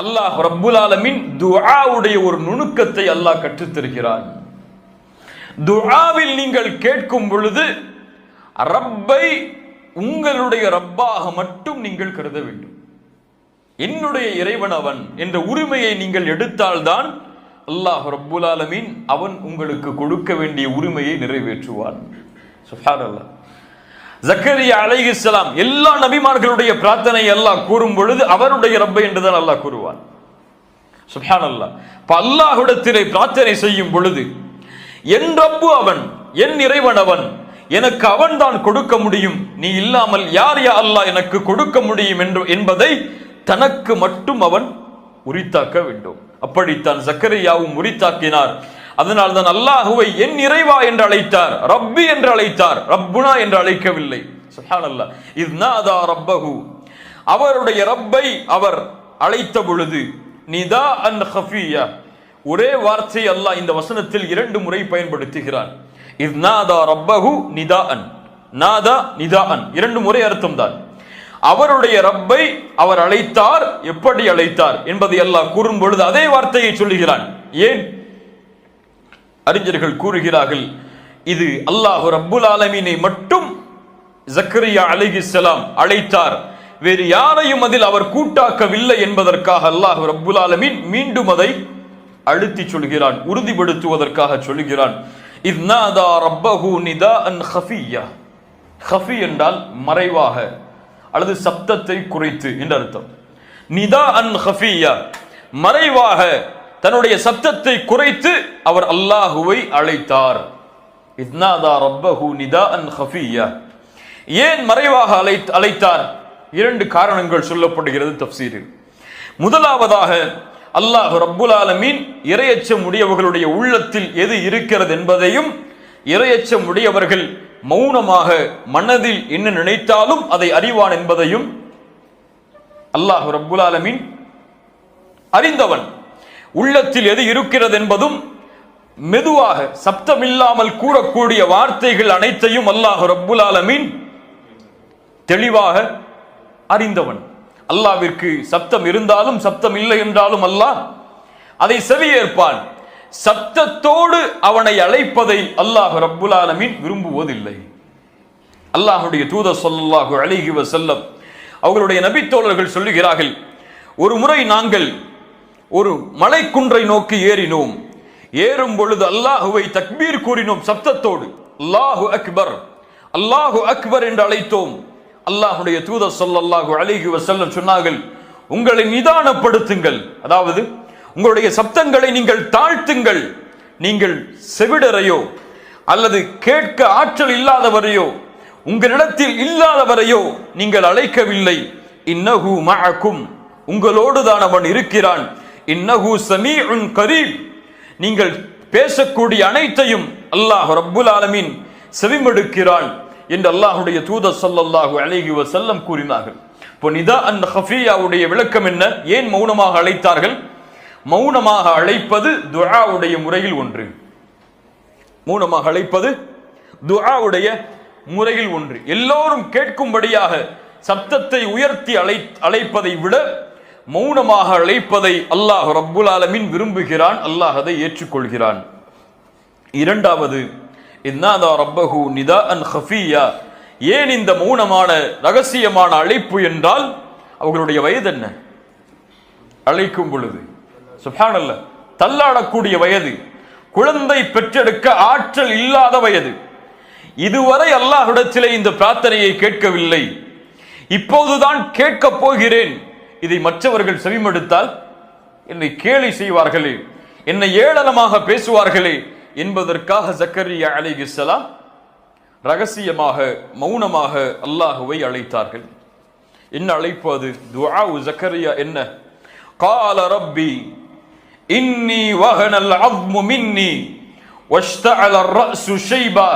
அல்லாஹ் ரப்புல் ஆலமின் துஆவுடைய ஒரு நுணுக்கத்தை அல்லாஹ் கற்றுத்தருகிறான். துஆவில் நீங்கள் கேட்கும் பொழுது ரப்பை உங்களுடைய ரப்பாக மட்டும் நீங்கள் கருத வேண்டும். என்னுடைய இறைவன் அவன் என்ற உரிமையை நீங்கள் எடுத்தால்தான் அல்லாஹ் ரப்புல் ஆலமின் அவன் உங்களுக்கு கொடுக்க வேண்டிய உரிமையை நிறைவேற்றுவான். சுப்ஹானல்லாஹ் ஜக்கரியா அலைஹிஸ்ஸலாம் எல்லா நபிமார்களுடைய பிரார்த்தனை அல்லாஹ் கூறும் பொழுது அவருடைய ரப்பை என்றுதான் அல்லாஹ் கூறுவான். சுப்ஹானல்லாஹ். இப்ப அல்லாஹ்விடத்திலே பிரார்த்தனை செய்யும் பொழுது என் ரப்பு அவன் என் இறைவன் அவன் எனக்கு அவன் தான் கொடுக்க முடியும். நீ இல்லாமல் யார் யா அல்லாஹ் எனக்கு கொடுக்க முடியும் என்று என்பதை தனக்கு மட்டும் அவன் உரித்தாக்க வேண்டும். அப்படித்தான் சக்கரையாவும் உரித்தாக்கினார். அதனால் தான் அல்லாஹுவை என் இறைவா என்று அழைத்தார் ரப்பி என்று அழைத்தார் ரப்புனா என்று அழைக்கவில்லை. சுப்ஹானல்லாஹ் இத்நாதா ரப்பஹு. அவருடைய ரப்பை அவர் அழைத்த பொழுது நிதா அன் ஹஃபியா. ஒரே வார்த்தை அல்லாஹ் இந்த வசனத்தில் இரண்டு முறை பயன்படுத்துகிறார் இத்நாதா ரப்பஹு நிதா அன். நாதா நிதா அன். இரண்டு முறை அர்த்தம் தான். அவருடைய ரப்பை அவர் அழைத்தார் எப்படி அழைத்தார் என்பதை அல்லாஹ் கூறும் பொழுது அதே வார்த்தையை சொல்லுகிறான். ஏன்? அறிஞர்கள் கூறுகிறார்கள் இது அல்லாஹ் ரப்புல் ஆலமீனை மட்டும் ஜக்கரியா அலைஹிஸ்ஸலாம் அழைத்தார். வேறு யாரையும் அதில் அவர் கூட்டாக்கவில்லை என்பதற்காக அல்லாஹ் ரப்புல் ஆலமீன் மீண்டும் அதை அழுத்தி சொல்கிறான் உறுதிப்படுத்துவதற்காக சொல்கிறான். இத்னாதா ரப்பஹு நிதா அன் ஹஃபியா. ஹஃபி என்றால் மறைவாக அல்லது சப்தத்தை குறைத்து என்று அர்த்தம். நிதா அன் ஹஃபியா மறைவாக தன்னுடைய சத்தத்தை குறைத்து அவர் அல்லாஹுவை அழைத்தார். இத்னாதா ரப்பஹு நிதா அன் ஹஃபியா. ஏன் மறைவாக அழை அழைத்தார்? இரண்டு காரணங்கள் சொல்லப்படுகிறது தப்சீரில். முதலாவதாக அல்லாஹ் ரப்புல் ஆலமீன் இரையச்சம் உடையவர்களுடைய உள்ளத்தில் எது இருக்கிறது என்பதையும் இரையச்சம் உடையவர்கள் மௌனமாக மனதில் என்ன நினைத்தாலும் அதை அறிவான் என்பதையும் அல்லாஹ் ரப்புல் ஆலமீன் அறிந்தவன். உள்ளத்தில் எது இருக்கிறது என்பதும் மெதுவாக சப்தமில்லாமல் கூறக்கூடிய வார்த்தைகள் அனைத்தையும் அல்லாஹ் ரப்புல் ஆலமீன் தெளிவாக அறிந்தவன். அல்லாவிற்கு சப்தம் இருந்தாலும் சப்தம் இல்லை என்றாலும் அல்லாஹ் அதை செவியேற்பான். சப்தத்தோடு அவனை அழைப்பதை அல்லாஹ் ரப்புல் ஆலமீன் விரும்புவதில்லை. அல்லாஹுடைய தூத சொல்லாஹு அலைஹி செல்லம் அவர்களுடைய நபித்தோழர்கள் சொல்லுகிறார்கள் ஒரு முறை நாங்கள் ஒரு மலைக்குன்றை நோக்கி ஏறினோம். ஏறும் பொழுது அல்லாஹுவை தக்பீர் கூறினோம் சப்தத்தோடு. அல்லாஹு அக்பர் அல்லாஹு அக்பர் என்று அழைத்தோம். அல்லாஹுடைய தூத சொல்லல்லாஹு அழகி வஸல்லம் சொன்னார்கள் உங்களை நிதானப்படுத்துங்கள். அதாவது உங்களுடைய சப்தங்களை நீங்கள் தாழ்த்துங்கள். நீங்கள் செவிடரையோ அல்லது கேட்க ஆற்றல் இல்லாதவரையோ உங்களிடத்தில் இல்லாதவரையோ நீங்கள் அழைக்கவில்லை. இன்னகு மஅக்கும் உங்களோடு தான் அவன் இருக்கிறான். இன்னஹு சமீஉன் கரீம். நீங்கள் பேசக்கூடிய அனைத்தையும் அல்லாஹ் ரப்புல் ஆலமீன் செவிமடுக்கிறான் என்று அல்லாஹுடைய தூதர் சல்லல்லாஹு அழகி வசல்லம் கூறினார்கள். இப்போ நிதா அந்த ஹஃபியாவுடைய விளக்கம் என்ன? ஏன் மௌனமாக அழைத்தார்கள்? மௌனமாக அழைப்பது துஆவுடைய முறையில் ஒன்று. மௌனமாக அழைப்பது துஆவுடைய முறையில் ஒன்று. எல்லோரும் கேட்கும்படியாக சப்தத்தை உயர்த்தி அழை அழைப்பதை விட மௌனமாக அழைப்பதை அல்லாஹ் ரப்புல் ஆலமின் விரும்புகிறான் அல்லாஹ் அதை ஏற்றுக்கொள்கிறான். இரண்டாவது இன்னாதா ரப்பஹு நிதா அன் ஹஃபியா. ஏன் இந்த மௌனமான ரகசியமான அழைப்பு என்றால் அவர்களுடைய வயது என்ன? அழைக்கும் பொழுது. சுஹானல்ல தள்ளாடக்கூடிய வயது. குழந்தை பெற்றெடுக்க ஆற்றல் இல்லாத வயது. இதுவரை அல்லாஹ்விடத்திலே இந்த பிரார்த்தனையை கேட்கவில்லை. இப்போதுதான் கேட்கப் போகிறேன். இதை மற்றவர்கள் செவிமடுத்தால் என்னை கேலி செய்வார்களே என்னை ஏளனமாக பேசுவார்களே என்பதற்காக ஜக்கரியா அலைஹிஸ்ஸலாம் ரகசியமாக மௌனமாக அல்லாஹுவை அழைத்தார்கள் என்ன அழைப்பு அது துஆ ஜக்கரியா என்ன قال ربي إني وهن العظم مني واشتعل الرأس شيبا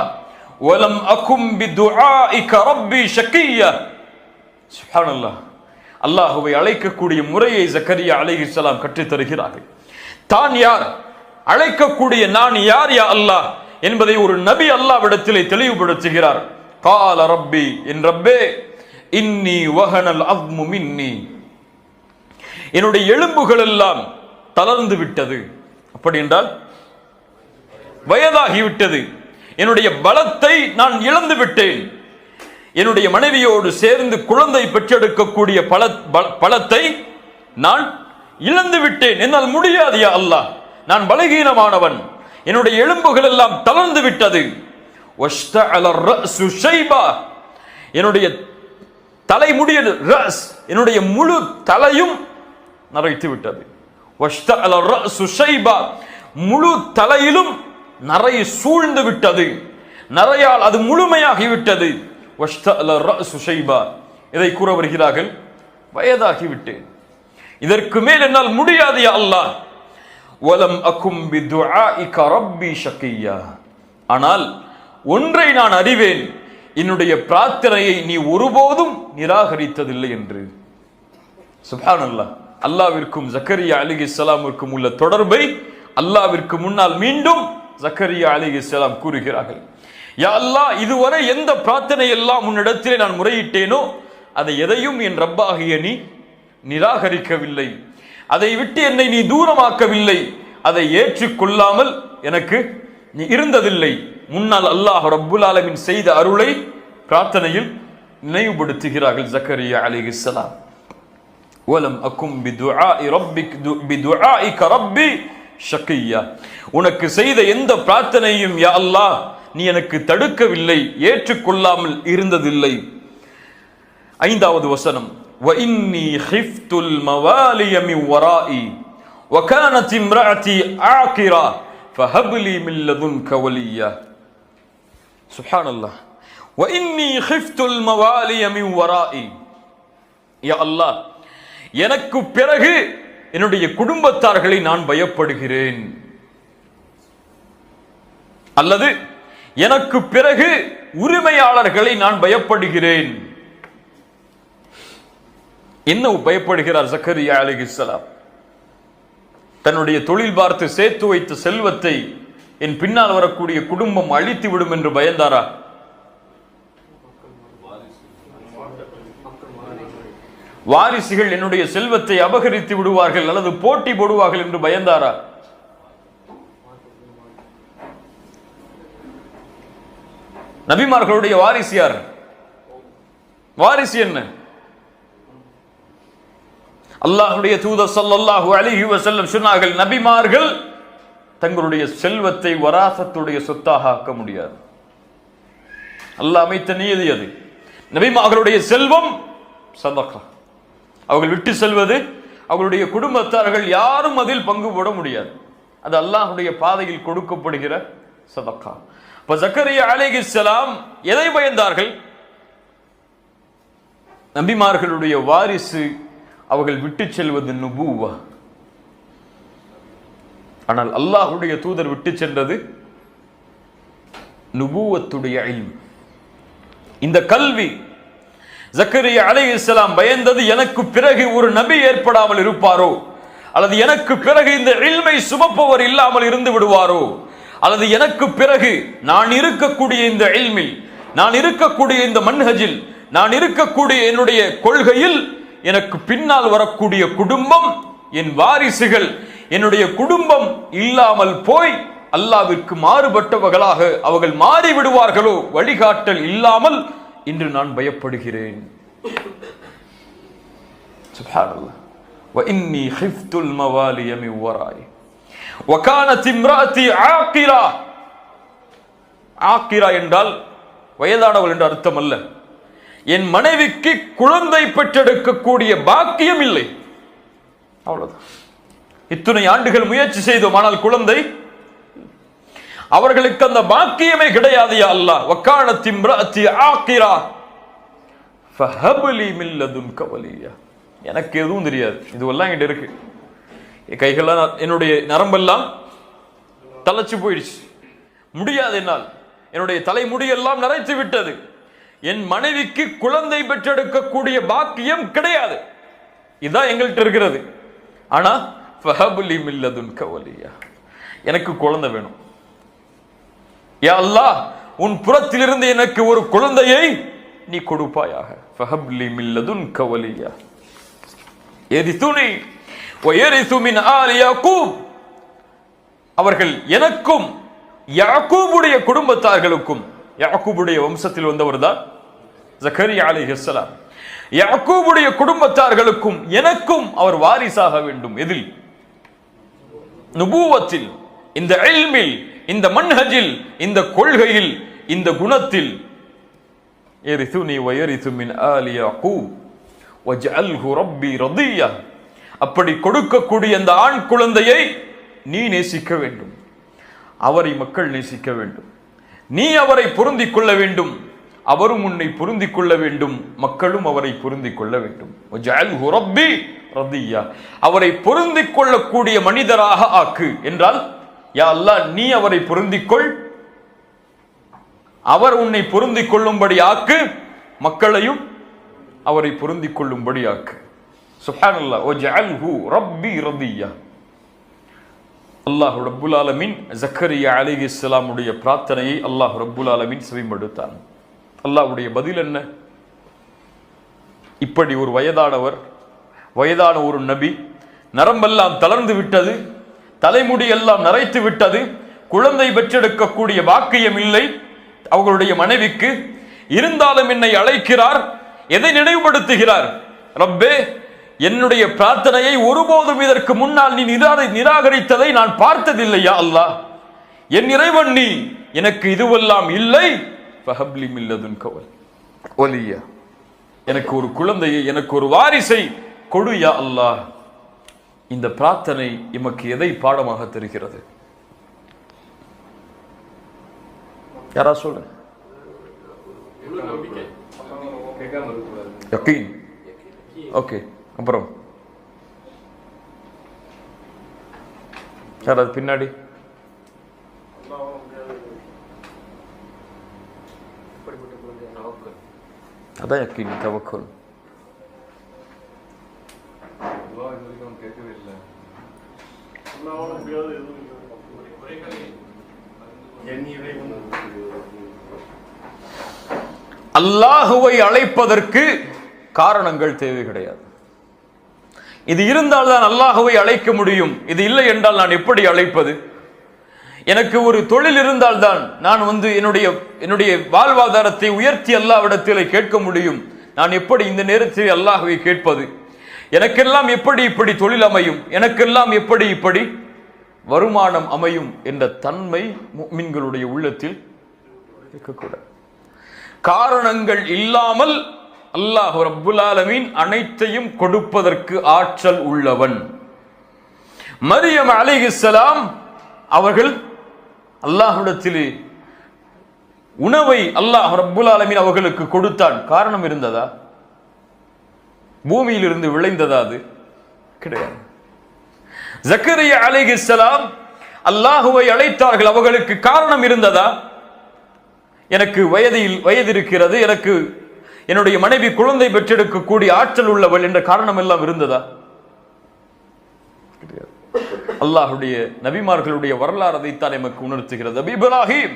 ولم أكن بدعائك ربي شقيا سبحان الله அல்லாஹுவை அழைக்கக்கூடிய முறையை ஜக்கரியா அலைஹிஸ்ஸலாம் கற்றுத் தருகிறார்கள் தான் யார்? அழைக்கக்கூடிய நான் யார் யா அல்லாஹ்? என்பதை ஒரு நபி அல்லாவிடத்திலே தெளிவுபடுத்துகிறார். கால ரப்பி என் ரப்பே இன்னி வஹனல் அவ்மு மின்னி. என்னுடைய எலும்புகள் எல்லாம் தளர்ந்து விட்டது. அப்படி என்றால் வயதாகிவிட்டது. என்னுடைய பலத்தை நான் இழந்து விட்டேன். என்னுடைய மனைவியோடு சேர்ந்து குழந்தை பெற்றெடுக்கக்கூடிய பல பலத்தை நான் இழந்து விட்டேன். என்னால் முடியாதியா அல்லாஹ். நான் பலகீனமானவன். என்னுடைய எலும்புகள் எல்லாம் தளர்ந்து விட்டது. என்னுடைய தலைமுடியது ரஸ் என்னுடைய முழு தலையும் நரைத்து விட்டது. முழு தலையிலும் நரை சூழ்ந்து விட்டது. நரையால் அது முழுமையாகிவிட்டது இதை கூற வருகிறார்கள். வயதாகிவிட்டேன் இதற்கு மேல் என்னால் முடியாது அல்லாஹ். வலம் அக்கும் ரப்பி ஆனால் ஒன்றை நான் அறிவேன். என்னுடைய பிரார்த்தனையை நீ ஒருபோதும் நிராகரித்ததில்லை என்று. சுபான் அல்லாஹ் அல்லாவிற்கும் ஜக்கரியா அலி இஸ்லாமிற்கும் உள்ள தொடர்பை அல்லாவிற்கு முன்னால் மீண்டும் ஜக்கரியா அலி இஸ்லாம் கூறுகிறார்கள். யா இதுவரை எந்த பிரார்த்தனை எல்லாம் உன்னிடத்திலே நான் முறையிட்டேனோ அதை எதையும் என் ரப்பாகிய நீ நிராகரிக்கவில்லை. அதை விட்டு என்னை நீ தூரமாக்கவில்லை. அதை ஏற்றுக்கொள்ளாமல் எனக்கு நீ இருந்ததில்லை. முன்னால் அல்லாஹ் ரப்புல் ஆலமின் செய்த அருளை பிரார்த்தனையில் நினைவுபடுத்துகிறார்கள் ஜக்கரியா அலிஹிஸ்ஸலாம் ஓலம் அக்கும் பிதுஆஇ ரப்பி உனக்கு செய்த எந்த பிரார்த்தனையும் யா அல்லாஹ் நீ எனக்கு தடுக்கவில்லை ஏற்றுக்கொள்ளாமல் இருந்ததில்லை ஐந்தாவது வசனம் وإني خفت الموالي من ورائي وكانت امرأتي عاقرة فهب لي من لدنك وليا سبحان الله وإني خفت الموالي من ورائي யா அல்லாஹ் எனக்கு பிறகு என்னுடைய குடும்பத்தார்களை நான் பயப்படுகிறேன் அல்லது எனக்கு பிறகு உரிமையாளர்களை நான் பயப்படுகிறேன். என்ன பயப்படுகிறார் சக்கரியா அலிகிஸ்லாம் தன்னுடைய தொழில் பார்த்து சேர்த்து வைத்த செல்வத்தை என் பின்னால் வரக்கூடிய குடும்பம் அழித்து விடும் என்று பயந்தாரா? வாரிசுகள் என்னுடைய செல்வத்தை அபகரித்து விடுவார்கள் அல்லது போட்டி போடுவார்கள் என்று பயந்தாரா? நபிமார்களுடைய வாரிசு யார்? வாரிசு என்ன? அல்லாஹுடைய தூதர் சல்லாஹூ அலிஹி வசல்லம் சொன்னார்கள் நபிமார்கள் தங்களுடைய செல்வத்தை வராசத்துடைய சொத்தாக ஆக்க முடியாது. அல்லாஹ் அமைத்த நீதி அது. நபிமார்களுடைய செல்வம் சதக்கா. அவர்கள் விட்டு செல்வது அவர்களுடைய குடும்பத்தார்கள் யாரும் அதில் பங்கு போட முடியாது. அது அல்லாஹுடைய பாதையில் கொடுக்கப்படுகிற சதக்கா. இப்ப ஜக்கரியா அலைஹிஸ்ஸலாம் எதை பயந்தார்கள்? நபிமார்களுடைய வாரிசு அவர்கள் விட்டு செல்வது நுபுவா. ஆனால் அல்லாஹுடைய தூதர் விட்டு சென்றது நுபுவத்துடைய இல்ம். இந்த கல்வி ஜக்கரியா அலைஹிஸ்ஸலாம் பயந்தது எனக்கு பிறகு ஒரு நபி ஏற்படாமல் இருப்பாரோ? அல்லது எனக்கு பிறகு இந்த இல்மை சுமப்பவர் இல்லாமல் இருந்து விடுவாரோ? அல்லது எனக்கு பிறகு நான் இருக்கக்கூடிய இந்த இல்மில் நான் இருக்கக்கூடிய இந்த மன்ஹஜில் நான் இருக்கக்கூடிய என்னுடைய கொள்கையில் எனக்கு பின்னால் வரக்கூடிய குடும்பம் என் வாரிசுகள் என்னுடைய குடும்பம் இல்லாமல் போய் அல்லாவிற்கு மாறுபட்டவர்களாக அவர்கள் மாறி விடுவார்களோ வழிகாட்டல் இல்லாமல் இன்று நான் பயப்படுகிறேன் சுப்ஹானல்லாஹ் وإني خفت الموالي من ورائي என்றால் வயதானவள் என்று அர்த்தம் அல்ல. என் மனைவிக்கு குழந்தை பெற்றெடுக்கக்கூடிய பாக்கியம் இல்லை. அவ்வளவுதான். இத்தனை ஆண்டுகள் முயற்சி செய்தோம் ஆனால் குழந்தை அவர்களுக்கு அந்த பாக்கியமே கிடையாது அல்லா வக்கானத்தி மிராத்தி ஆக்கிரா ஃபஹபலி மில்லதுன் எனக்கு எதுவும் தெரியாது. இதுவெல்லாம் இங்கிட்ட இருக்கு. என் கைகள்லாம் என்னுடைய நரம்பெல்லாம் தலைச்சு போயிடுச்சு. முடியாது என்னால். என்னுடைய தலைமுடியெல்லாம் நரைத்து விட்டது. என் மனைவிக்கு குழந்தை பெற்றெடுக்கக்கூடிய பாக்கியம் கிடையாது. இதுதான் எங்கள்கிட்ட இருக்கிறது. ஆனால் ஃபஹபுலி மில்லதுன் கவலியா எனக்கு குழந்தை வேணும். யா அல்லா உன் புறத்திலிருந்து எனக்கு ஒரு குழந்தையை நீ கொடுப்பாயாக. ஃபஹப்லி மில்லதுன் கவலியா எதி துணி. அவர்கள் எனக்கும் யாக்கூபுடைய குடும்பத்தார்களுக்கும் யாக்கூபுடைய வம்சத்தில் வந்தவர் தான் ஜக்கரியா அலைஹிஸ்ஸலாம் யாக்கூபுடைய குடும்பத்தார்களுக்கும் எனக்கும் அவர் வாரிசாக வேண்டும். எதில்? நுபூவத்தில் இந்த எல்மில் இந்த மன்ஹஜில் இந்த கொள்கையில் இந்த குணத்தில். எரிசுனி வயரிசுமின் ஆலியா கூ யாக்கூப் வஜ்அல்ஹு ரப்பி ரதியா. அப்படி கொடுக்கக்கூடிய அந்த ஆண் குழந்தையை நீ நேசிக்க வேண்டும். அவரை மக்கள் நேசிக்க வேண்டும். நீ அவரை பொருந்தி கொள்ள வேண்டும். அவரும் உன்னை பொருந்தி கொள்ள வேண்டும். மக்களும் அவரை பொருந்தி கொள்ள வேண்டும். அவரை பொருந்தி கொள்ளக்கூடிய மனிதராக ஆக்கு. என்றால் யா அல்லா நீ அவரை பொருந்திக்கொள் அவர் உன்னை பொருந்திக் கொள்ளும்படி ஆக்கு. மக்களையும் அவரை பொருந்திக் கொள்ளும்படி ஆக்கு. சுப்ஹானல்லாஹ் ஹூ ரப்பி ரதியா. அல்லாஹ் ரப்புல் ஆலமீன் ஜக்கரியா அலைஹிஸ்ஸலாமுடைய பிரார்த்தனையை அல்லாஹ் ரப்புல் ஆலமீன் செவிமடுத்தான். அல்லாஹுடைய பதில் என்ன? இப்படி ஒரு வயதானவர் வயதான ஒரு நபி நரம்பெல்லாம் தளர்ந்து விட்டது தலைமுடி எல்லாம் நரைத்து விட்டது குழந்தை பெற்றெடுக்கக்கூடிய வாக்கியம் இல்லை அவர்களுடைய மனைவிக்கு இருந்தாலும் என்னை அழைக்கிறார் எதை நினைவுபடுத்துகிறார்? ரப்பே என்னுடைய பிரார்த்தனையை ஒருபோதும் இதற்கு முன்னால் நீ நிரா- நிராகரித்ததை நான் பார்த்ததில்லையா அல்லாஹ். என் இறைவன் நீ எனக்கு இதுவெல்லாம் இல்லை. ஃபஹப்லி மில்லதுன் கவல் ஒலியா. எனக்கு ஒரு குழந்தையை எனக்கு ஒரு வாரிசை கொடு யா அல்லாஹ். இந்த பிரார்த்தனை எமக்கு எதை பாடமாக தெரிகிறது? யாரா சொல்லுங்க? ஓகே. அப்புறம்? சார் அது பின்னாடி? அதான் யக்கீன் தவக்கோல். அல்லாஹுவை அழைப்பதற்கு காரணங்கள் தேவை கிடையாது. இது இருந்தால் தான் அல்லாஹுவை அழைக்க முடியும். இது இல்லை என்றால் நான் எப்படி அழைப்பது? எனக்கு ஒரு தொழில் இருந்தால்தான் நான் வந்து என்னுடைய என்னுடைய வாழ்வாதாரத்தை உயர்த்தி அல்லாவிடத்தில் கேட்க முடியும். நான் எப்படி இந்த நேரத்தில் அல்லாஹுவை கேட்பது? எனக்கெல்லாம் எப்படி இப்படி தொழில் அமையும்? எனக்கெல்லாம் எப்படி இப்படி வருமானம் அமையும் என்ற தன்மை மீன்களுடைய உள்ளத்தில் இருக்கக்கூடாது. காரணங்கள் இல்லாமல் அல்லாஹ் ரப்புல் ஆலமீன் அனைத்தையும் கொடுப்பதற்கு ஆற்றல் உள்ளவன். மரியம் அலைஹிஸ்ஸலாம் அவர்கள் அல்லாஹ்விடத்திலே உணவை அல்லாஹ் ரப்புல் ஆலமீன் அவர்களுக்கு கொடுத்தான். காரணம் இருந்ததா? பூமியிலிருந்து விளைந்ததா அது? கிடையாது. ஜக்கரியா அலைஹிஸ்ஸலாம் அல்லாஹுவை அழைத்தார்கள். அவர்களுக்கு காரணம் இருந்ததா? எனக்கு வயதில் வயது இருக்கிறது எனக்கு என்னுடைய மனைவி குழந்தை பெற்றெடுக்கக்கூடிய ஆற்றல் உள்ளவள் என்ற காரணம் எல்லாம் இருந்ததா? அல்லாஹுடைய நபிமார்களுடைய வரலாறு அதைத்தான் எமக்கு உணர்த்துகிறது. இப்ராஹிம்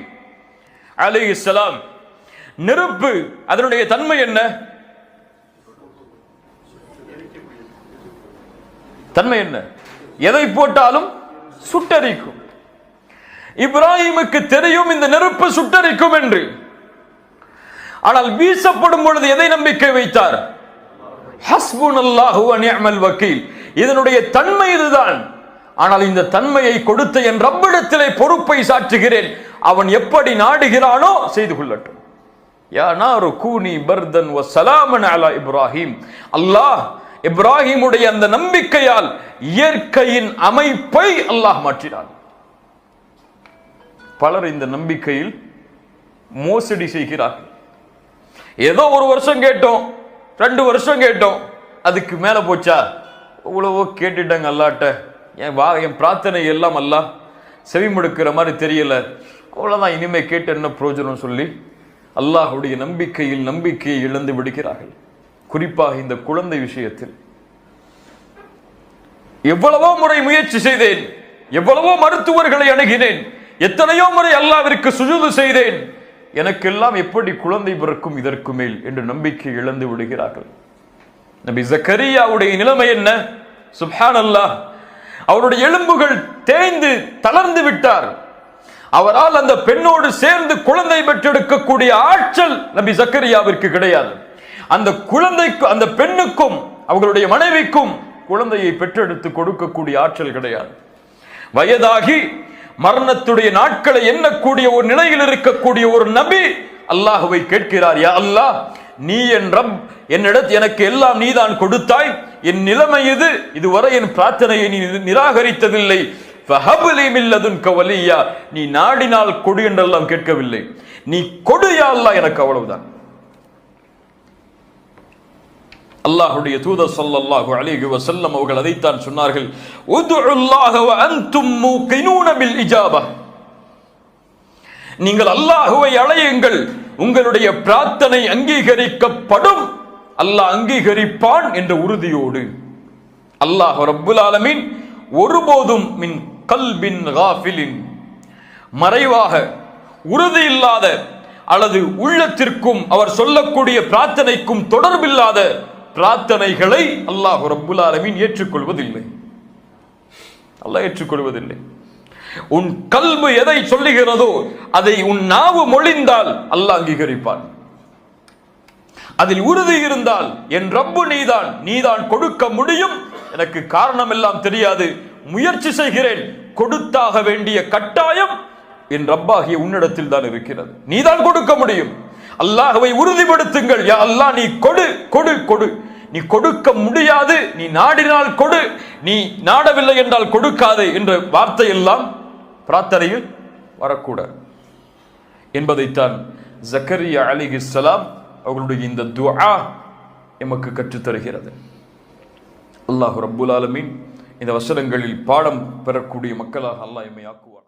இப்ராஹிம் இஸ்லாம் நெருப்பு அதனுடைய தன்மை என்ன? தன்மை என்ன? எதை போட்டாலும் சுட்டரிக்கும். இப்ராஹிமுக்கு தெரியும் இந்த நெருப்பு சுட்டரிக்கும் என்று. ஆனால் வீசப்படும் பொழுது எதை நம்பிக்கை வைத்தார்? ஹஸ்புன் அல்லாஹு அநியமல் வக்கீல். இதனுடைய தன்மை இதுதான். ஆனால் இந்த தன்மையை கொடுத்த என் ரப்பிடத்திலே பொறுப்பை சாற்றுகிறேன். அவன் எப்படி நாடுகிறானோ செய்து கொள்ளட்டும். யா கூனி பர்தன் வ சலாமன் அலா இப்ராஹிம். அல்லாஹ் இப்ராஹிமுடைய அந்த நம்பிக்கையால் இயற்கையின் அமைப்பை அல்லாஹ் மாற்றினான். பலர் இந்த நம்பிக்கையில் மோசடி செய்கிறார்கள். ஏதோ ஒரு வருஷம் கேட்டோம். ரெண்டு வருஷம் கேட்டோம். அதுக்கு மேலே போச்சா? இவ்வளவோ கேட்டுட்டாங்க அல்லாட்ட. என் வா என் பிரார்த்தனை எல்லாம் அல்லாஹ் செவிமடுக்கிற மாதிரி தெரியல. அவ்வளோதான் இனிமேல் கேட்டு என்ன பிரயோஜனம் சொல்லி. அல்லாஹுடைய நம்பிக்கையில் நம்பிக்கையை இழந்து விடுகிறார்கள். குறிப்பாக இந்த குழந்தை விஷயத்தில். எவ்வளவோ முறை முயற்சி செய்தேன். எவ்வளவோ மருத்துவர்களை அணுகினேன். எத்தனையோ முறை அல்லாவிற்கு சுஜூது செய்தேன். எனக்கெல்லாம் எப்படி குழந்தை பிறக்கும் இதற்கு மேல் என்று நம்பிக்கை இழந்து விடுகிறார்கள்? நபி ஜக்கரியாவுடைய நிலைமை என்ன? சுப்ஹானல்லாஹ். அவருடைய எலும்புகள் தேய்ந்து தளர்ந்து விட்டார். அவரால் அந்த பெண்ணோடு சேர்ந்து குழந்தை பெற்றெடுக்கக்கூடிய ஆற்றல் நபி சக்கரியாவிற்கு கிடையாது. அந்த குழந்தைக்கு அந்த பெண்ணுக்கும் அவர்களுடைய மனைவிக்கும் குழந்தையை பெற்றெடுத்து கொடுக்கக்கூடிய ஆற்றல் கிடையாது. வயதாகி மரணத்துடைய நாட்களை எண்ணக்கூடிய ஒரு நிலையில் இருக்கக்கூடிய ஒரு நபி அல்லாஹுவை கேட்கிறார் யா அல்லாஹ் நீ என் ரப் என்னிடத்து எனக்கு எல்லாம் நீதான் கொடுத்தாய். என் நிலைமை இது. இதுவரை என் பிரார்த்தனையை நீ நிராகரித்ததில்லை. நீ நாடினால் கொடு என்றெல்லாம் கேட்கவில்லை. நீ கொடு யா அல்லாஹ் எனக்கு அவ்வளவுதான். அல்லாஹுடைய தூதர் சொல்லல்லாஹு அலைஹி வசல்லம் அவர்கள் அதைத்தான் சொன்னார்கள். உதுல்லாஹ வ அன்தும் மூகினூன இஜாபா. நீங்கள் அல்லாஹுவை அழையுங்கள். உங்களுடைய பிரார்த்தனை அங்கீகரிக்கப்படும். அல்லாஹ் அங்கீகரிப்பான் என்ற உறுதியோடு. அல்லாஹ் ரப்புல் ஆலமீன் ஒருபோதும் மின் கல்பின் காஃபிலின். மறைவாக உறுதி இல்லாத அல்லது உள்ளத்திற்கும் அவர் சொல்லக்கூடிய பிரார்த்தனைக்கும் தொடர்பில்லாத பிரார்த்தனைகளை அல்லாஹ் ரப்புல் ஆலமீன் ஏற்றுக்கொள்வதில்லை. அல்லாஹ் ஏற்றுக்கொள்வதில்லை. உன் கல்பு எதை சொல்லுகிறதோ அதை உன் நாவு மொழிந்தால் அல்லாஹ் அங்கீகரிப்பான். அதில் உறுதி இருந்தால் என் ரப்பு நீதான் நீதான் கொடுக்க முடியும். எனக்கு காரணம் எல்லாம் தெரியாது. முயற்சி செய்கிறேன். கொடுத்தாக வேண்டிய கட்டாயம் என் ரப்பாகிய உன்னிடத்தில் தான் இருக்கிறது. நீதான் கொடுக்க முடியும். அல்லாஹவை உறுதிப்படுத்துங்கள். யா அல்லாஹ் நீ கொடு கொடு கொடு. நீ கொடுக்க முடியாது நீ நாடினால் கொடு நீ நாடவில்லை என்றால் கொடுக்காதே என்ற வார்த்தை எல்லாம் பிரார்த்தனையில் வரக்கூடாது. என்பதைத்தான் ஜக்கரியா அலிஹிஸ்ஸலாம் அவர்களுடைய இந்த துஆ எமக்கு கற்றுத் தருகிறது. அல்லாஹ் ரப்புல் ஆலமீன் இந்த வசனங்களில் பாடம் பெறக்கூடிய மக்களாக அல்லாஹ் எம்மை ஆக்குவார்